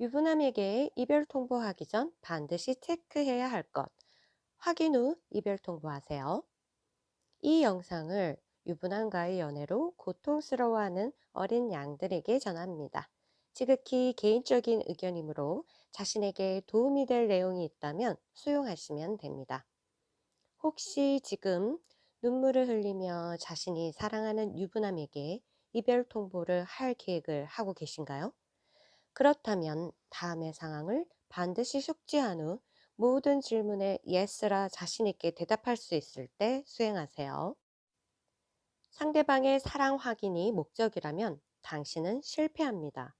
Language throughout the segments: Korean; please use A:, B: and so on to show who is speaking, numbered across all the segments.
A: 유부남에게 이별 통보하기 전 반드시 체크해야 할 것. 확인 후 이별 통보하세요. 이 영상을 유부남과의 연애로 고통스러워하는 어린 양들에게 전합니다. 지극히 개인적인 의견이므로 자신에게 도움이 될 내용이 있다면 수용하시면 됩니다. 혹시 지금 눈물을 흘리며 자신이 사랑하는 유부남에게 이별 통보를 할 계획을 하고 계신가요? 그렇다면 다음의 상황을 반드시 숙지한 후 모든 질문에 yes라 자신있게 대답할 수 있을 때 수행하세요. 상대방의 사랑 확인이 목적이라면 당신은 실패합니다.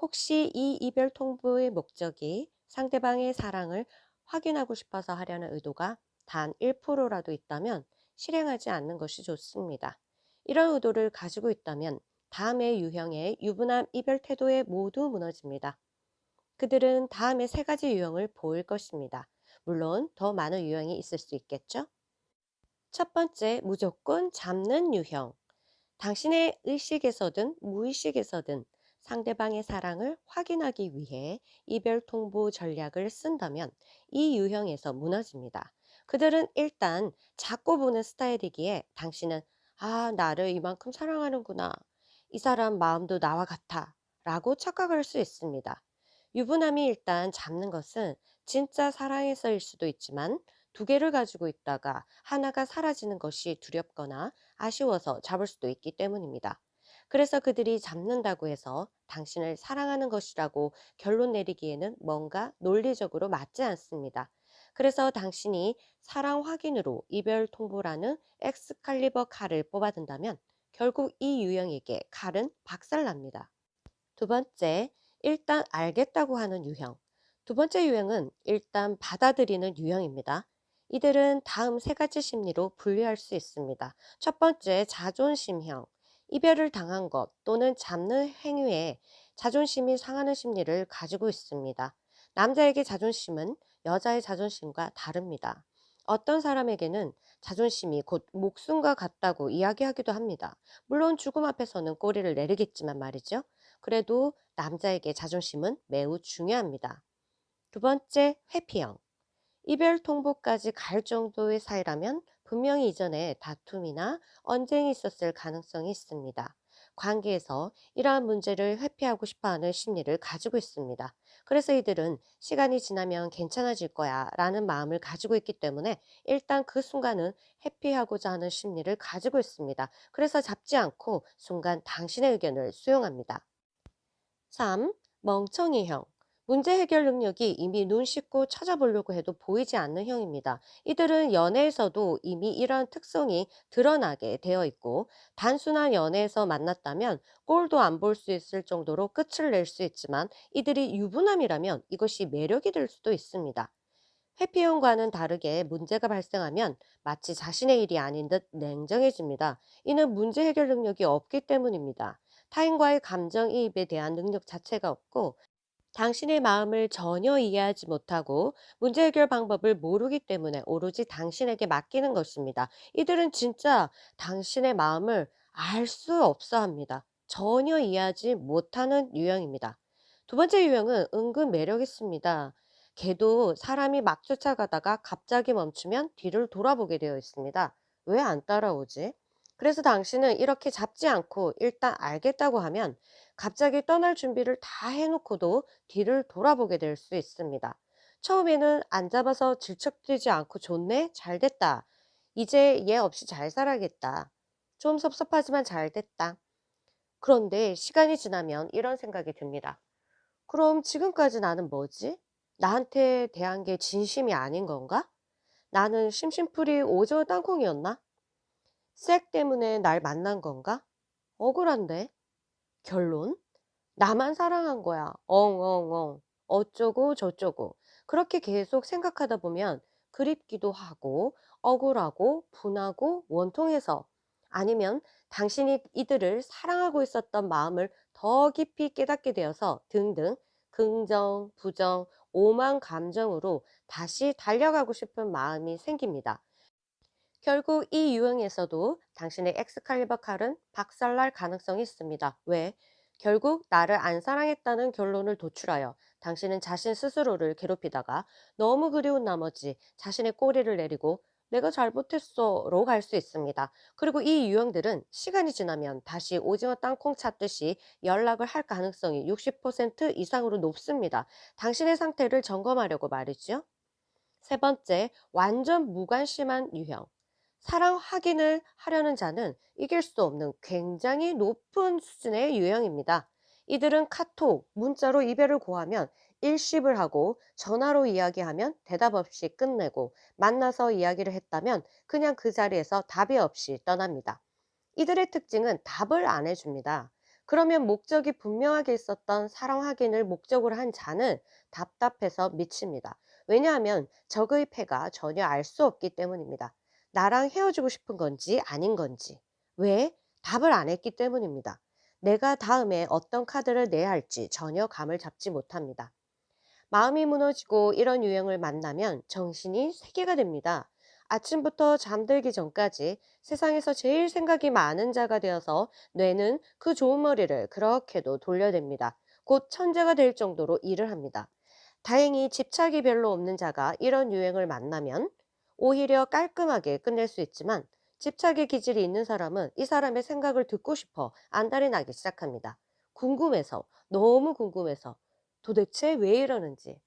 A: 혹시 이 이별 통보의 목적이 상대방의 사랑을 확인하고 싶어서 하려는 의도가 단 1%라도 있다면 실행하지 않는 것이 좋습니다. 이런 의도를 가지고 있다면 다음의 유형의 유부남 이별 태도에 모두 무너집니다. 그들은 다음에 세 가지 유형을 보일 것입니다. 물론 더 많은 유형이 있을 수 있겠죠? 첫 번째, 무조건 잡는 유형. 당신의 의식에서든 무의식에서든 상대방의 사랑을 확인하기 위해 이별 통보 전략을 쓴다면 이 유형에서 무너집니다. 그들은 일단 작고 보는 스타일이기에 당신은 아, 나를 이만큼 사랑하는구나. 이 사람 마음도 나와 같아. 라고 착각할 수 있습니다. 유부남이 일단 잡는 것은 진짜 사랑에서일 수도 있지만 두 개를 가지고 있다가 하나가 사라지는 것이 두렵거나 아쉬워서 잡을 수도 있기 때문입니다. 그래서 그들이 잡는다고 해서 당신을 사랑하는 것이라고 결론 내리기에는 뭔가 논리적으로 맞지 않습니다. 그래서 당신이 사랑 확인으로 이별 통보라는 엑스칼리버 칼을 뽑아둔다면 결국 이 유형에게 칼은 박살납니다. 두 번째, 일단 알겠다고 하는 유형. 두 번째 유형은 일단 받아들이는 유형입니다. 이들은 다음 세 가지 심리로 분류할 수 있습니다. 첫 번째, 자존심형. 이별을 당한 것 또는 잡는 행위에 자존심이 상하는 심리를 가지고 있습니다. 남자에게 자존심은 여자의 자존심과 다릅니다. 어떤 사람에게는 자존심이 곧 목숨과 같다고 이야기하기도 합니다. 물론 죽음 앞에서는 꼬리를 내리겠지만 말이죠. 그래도 남자에게 자존심은 매우 중요합니다. 두 번째, 회피형. 이별 통보까지 갈 정도의 사이라면 분명히 이전에 다툼이나 언쟁이 있었을 가능성이 있습니다. 관계에서 이러한 문제를 회피하고 싶어 하는 심리를 가지고 있습니다. 그래서 이들은 시간이 지나면 괜찮아질 거야 라는 마음을 가지고 있기 때문에 일단 그 순간은 회피하고자 하는 심리를 가지고 있습니다. 그래서 잡지 않고 순간 당신의 의견을 수용합니다. 3. 멍청이형. 문제 해결 능력이 이미 눈 씻고 찾아보려고 해도 보이지 않는 형입니다. 이들은 연애에서도 이미 이러한 특성이 드러나게 되어 있고 단순한 연애에서 만났다면 꼴도 안 볼 수 있을 정도로 끝을 낼 수 있지만 이들이 유부남이라면 이것이 매력이 될 수도 있습니다. 회피형과는 다르게 문제가 발생하면 마치 자신의 일이 아닌 듯 냉정해집니다. 이는 문제 해결 능력이 없기 때문입니다. 타인과의 감정이입에 대한 능력 자체가 없고 당신의 마음을 전혀 이해하지 못하고 문제 해결 방법을 모르기 때문에 오로지 당신에게 맡기는 것입니다. 이들은 진짜 당신의 마음을 알 수 없어 합니다. 전혀 이해하지 못하는 유형입니다. 두 번째 유형은 은근 매력 있습니다. 걔도 사람이 막 쫓아가다가 갑자기 멈추면 뒤를 돌아보게 되어 있습니다. 왜 안 따라오지? 그래서 당신은 이렇게 잡지 않고 일단 알겠다고 하면 갑자기 떠날 준비를 다 해놓고도 뒤를 돌아보게 될 수 있습니다. 처음에는 안 잡아서 질척대지 않고 좋네? 잘 됐다. 이제 얘 없이 잘 살아야겠다. 좀 섭섭하지만 잘 됐다. 그런데 시간이 지나면 이런 생각이 듭니다. 그럼 지금까지 나는 뭐지? 나한테 대한 게 진심이 아닌 건가? 나는 심심풀이 오저 땅콩이었나? 색 때문에 날 만난 건가? 억울한데. 결론? 나만 사랑한 거야. 엉엉엉. 어쩌고 저쩌고. 그렇게 계속 생각하다 보면 그립기도 하고 억울하고 분하고 원통해서 아니면 당신이 이들을 사랑하고 있었던 마음을 더 깊이 깨닫게 되어서 등등 긍정, 부정, 오만 감정으로 다시 달려가고 싶은 마음이 생깁니다. 결국 이 유형에서도 당신의 엑스칼리버 칼은 박살날 가능성이 있습니다. 왜? 결국 나를 안 사랑했다는 결론을 도출하여 당신은 자신 스스로를 괴롭히다가 너무 그리운 나머지 자신의 꼬리를 내리고 내가 잘못했어로 갈 수 있습니다. 그리고 이 유형들은 시간이 지나면 다시 오징어 땅콩 찾듯이 연락을 할 가능성이 60% 이상으로 높습니다. 당신의 상태를 점검하려고 말이죠. 세 번째, 완전 무관심한 유형. 사랑 확인을 하려는 자는 이길 수 없는 굉장히 높은 수준의 유형입니다. 이들은 카톡, 문자로 이별을 고하면 일십을 하고 전화로 이야기하면 대답 없이 끝내고 만나서 이야기를 했다면 그냥 그 자리에서 답이 없이 떠납니다. 이들의 특징은 답을 안 해줍니다. 그러면 목적이 분명하게 있었던 사랑 확인을 목적으로 한 자는 답답해서 미칩니다. 왜냐하면 적의 패가 전혀 알 수 없기 때문입니다. 나랑 헤어지고 싶은 건지 아닌 건지. 왜? 답을 안 했기 때문입니다. 내가 다음에 어떤 카드를 내야 할지 전혀 감을 잡지 못합니다. 마음이 무너지고 이런 유형을 만나면 정신이 세개가 됩니다. 아침부터 잠들기 전까지 세상에서 제일 생각이 많은 자가 되어서 뇌는 그 좋은 머리를 그렇게도 돌려댑니다. 곧 천재가 될 정도로 일을 합니다. 다행히 집착이 별로 없는 자가 이런 유행을 만나면 오히려 깔끔하게 끝낼 수 있지만 집착의 기질이 있는 사람은 이 사람의 생각을 듣고 싶어 안달이 나기 시작합니다. 궁금해서, 너무 궁금해서 도대체 왜 이러는지.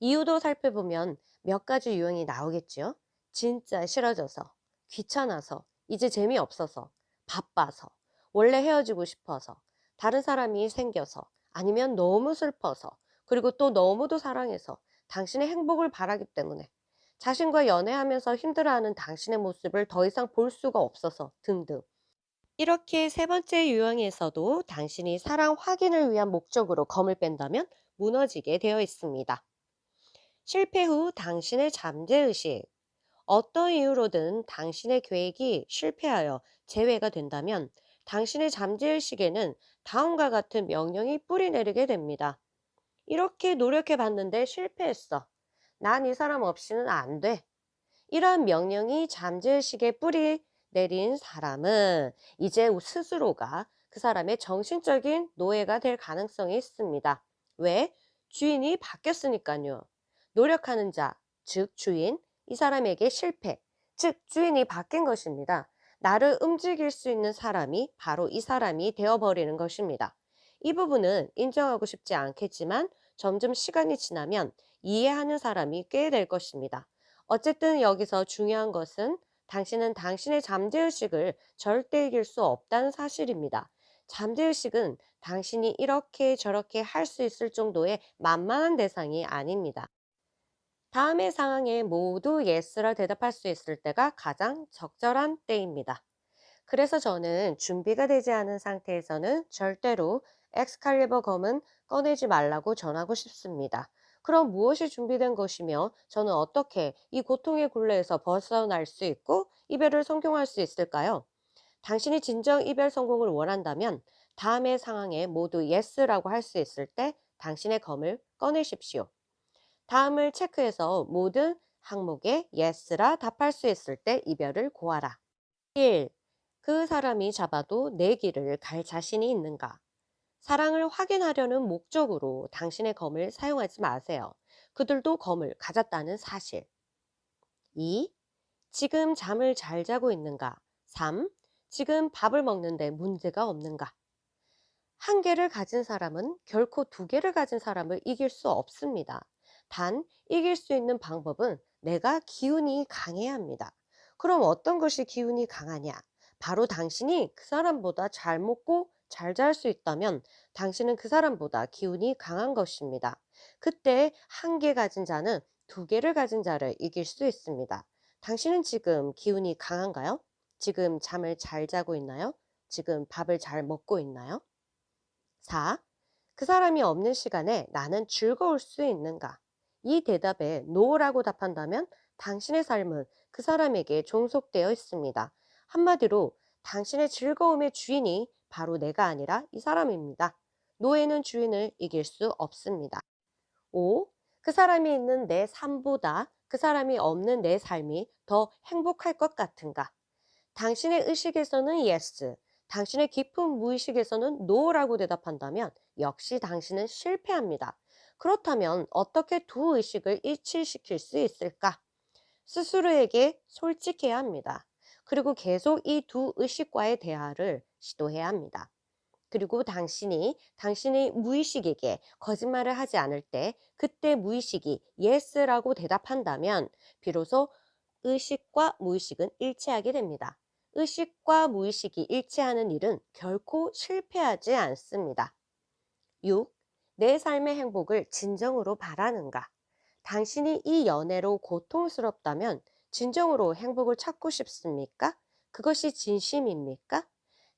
A: 이유도 살펴보면 몇 가지 유형이 나오겠지요. 진짜 싫어져서, 귀찮아서, 이제 재미없어서, 바빠서, 원래 헤어지고 싶어서, 다른 사람이 생겨서, 아니면 너무 슬퍼서, 그리고 또 너무도 사랑해서 당신의 행복을 바라기 때문에 자신과 연애하면서 힘들어하는 당신의 모습을 더 이상 볼 수가 없어서 등등. 이렇게 세 번째 유형에서도 당신이 사랑 확인을 위한 목적으로 검을 뺀다면 무너지게 되어 있습니다. 실패 후 당신의 잠재의식. 어떤 이유로든 당신의 계획이 실패하여 재회가 된다면 당신의 잠재의식에는 다음과 같은 명령이 뿌리 내리게 됩니다. 이렇게 노력해 봤는데 실패했어. 난 이 사람 없이는 안 돼. 이런 명령이 잠재의식에 뿌리 내린 사람은 이제 스스로가 그 사람의 정신적인 노예가 될 가능성이 있습니다. 왜? 주인이 바뀌었으니까요. 노력하는 자, 즉 주인, 이 사람에게 실패, 즉 주인이 바뀐 것입니다. 나를 움직일 수 있는 사람이 바로 이 사람이 되어버리는 것입니다. 이 부분은 인정하고 싶지 않겠지만 점점 시간이 지나면 이해하는 사람이 꽤 될 것입니다. 어쨌든 여기서 중요한 것은 당신은 당신의 잠재의식을 절대 이길 수 없다는 사실입니다. 잠재의식은 당신이 이렇게 저렇게 할 수 있을 정도의 만만한 대상이 아닙니다. 다음의 상황에 모두 예스라 대답할 수 있을 때가 가장 적절한 때입니다. 그래서 저는 준비가 되지 않은 상태에서는 절대로 엑스칼리버 검은 꺼내지 말라고 전하고 싶습니다. 그럼 무엇이 준비된 것이며 저는 어떻게 이 고통의 굴레에서 벗어날 수 있고 이별을 성공할 수 있을까요? 당신이 진정 이별 성공을 원한다면 다음의 상황에 모두 예스라고 할 수 있을 때 당신의 검을 꺼내십시오. 다음을 체크해서 모든 항목에 예스라 답할 수 있을 때 이별을 고하라. 1. 그 사람이 잡아도 내 길을 갈 자신이 있는가? 사랑을 확인하려는 목적으로 당신의 검을 사용하지 마세요. 그들도 검을 가졌다는 사실. 2. 지금 잠을 잘 자고 있는가? 3. 지금 밥을 먹는데 문제가 없는가? 한 개를 가진 사람은 결코 두 개를 가진 사람을 이길 수 없습니다. 단, 이길 수 있는 방법은 내가 기운이 강해야 합니다. 그럼 어떤 것이 기운이 강하냐? 바로 당신이 그 사람보다 잘 먹고 잘 잘 수 있다면 당신은 그 사람보다 기운이 강한 것입니다. 그때 한 개 가진 자는 두 개를 가진 자를 이길 수 있습니다. 당신은 지금 기운이 강한가요? 지금 잠을 잘 자고 있나요? 지금 밥을 잘 먹고 있나요? 4. 그 사람이 없는 시간에 나는 즐거울 수 있는가? 이 대답에 노라고 답한다면 당신의 삶은 그 사람에게 종속되어 있습니다. 한마디로 당신의 즐거움의 주인이 바로 내가 아니라 이 사람입니다. 노예는 주인을 이길 수 없습니다. 5. 그 사람이 있는 내 삶보다 그 사람이 없는 내 삶이 더 행복할 것 같은가? 당신의 의식에서는 yes, 당신의 깊은 무의식에서는 no라고 대답한다면 역시 당신은 실패합니다. 그렇다면 어떻게 두 의식을 일치시킬 수 있을까? 스스로에게 솔직해야 합니다. 그리고 계속 이 두 의식과의 대화를 시도해야 합니다. 그리고 당신이 당신의 무의식에게 거짓말을 하지 않을 때 그때 무의식이 yes라고 대답한다면 비로소 의식과 무의식은 일치하게 됩니다. 의식과 무의식이 일치하는 일은 결코 실패하지 않습니다. 6. 내 삶의 행복을 진정으로 바라는가? 당신이 이 연애로 고통스럽다면 진정으로 행복을 찾고 싶습니까? 그것이 진심입니까?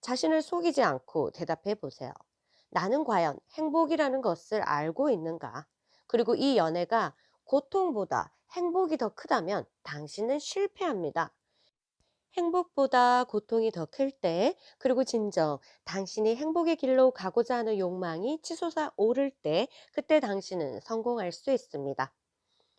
A: 자신을 속이지 않고 대답해 보세요. 나는 과연 행복이라는 것을 알고 있는가? 그리고 이 연애가 고통보다 행복이 더 크다면 당신은 실패합니다. 행복보다 고통이 더 클 때, 그리고 진정 당신이 행복의 길로 가고자 하는 욕망이 치솟아 오를 때, 그때 당신은 성공할 수 있습니다.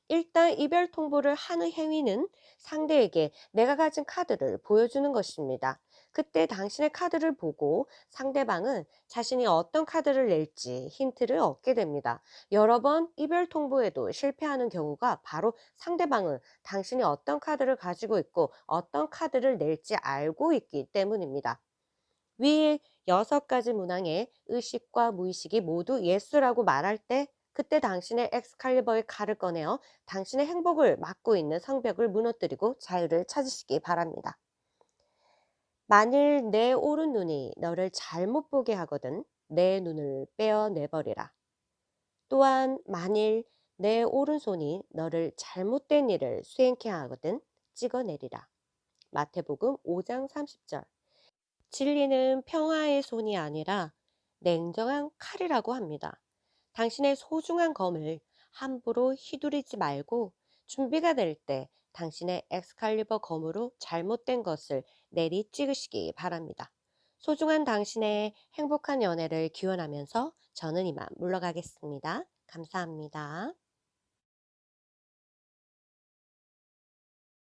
A: 일단 이별 통보를 하는 행위는 상대에게 내가 가진 카드를 보여주는 것입니다. 그때 당신의 카드를 보고 상대방은 자신이 어떤 카드를 낼지 힌트를 얻게 됩니다. 여러 번 이별 통보에도 실패하는 경우가 바로 상대방은 당신이 어떤 카드를 가지고 있고 어떤 카드를 낼지 알고 있기 때문입니다. 위 여섯 가지 문항의 의식과 무의식이 모두 예수라고 말할 때 그때 당신의 엑스칼리버의 칼을 꺼내어 당신의 행복을 막고 있는 성벽을 무너뜨리고 자유를 찾으시기 바랍니다. 만일 내 오른 눈이 너를 잘못 보게 하거든 내 눈을 빼어내버리라. 또한 만일 내 오른손이 너를 잘못된 일을 수행케 하거든 찍어내리라. 마태복음 5장 30절. 진리는 평화의 손이 아니라 냉정한 칼이라고 합니다. 당신의 소중한 검을 함부로 휘두르지 말고 준비가 될 때 당신의 엑스칼리버 검으로 잘못된 것을 내리 찍으시기 바랍니다. 소중한 당신의 행복한 연애를 기원하면서 저는 이만 물러가겠습니다. 감사합니다.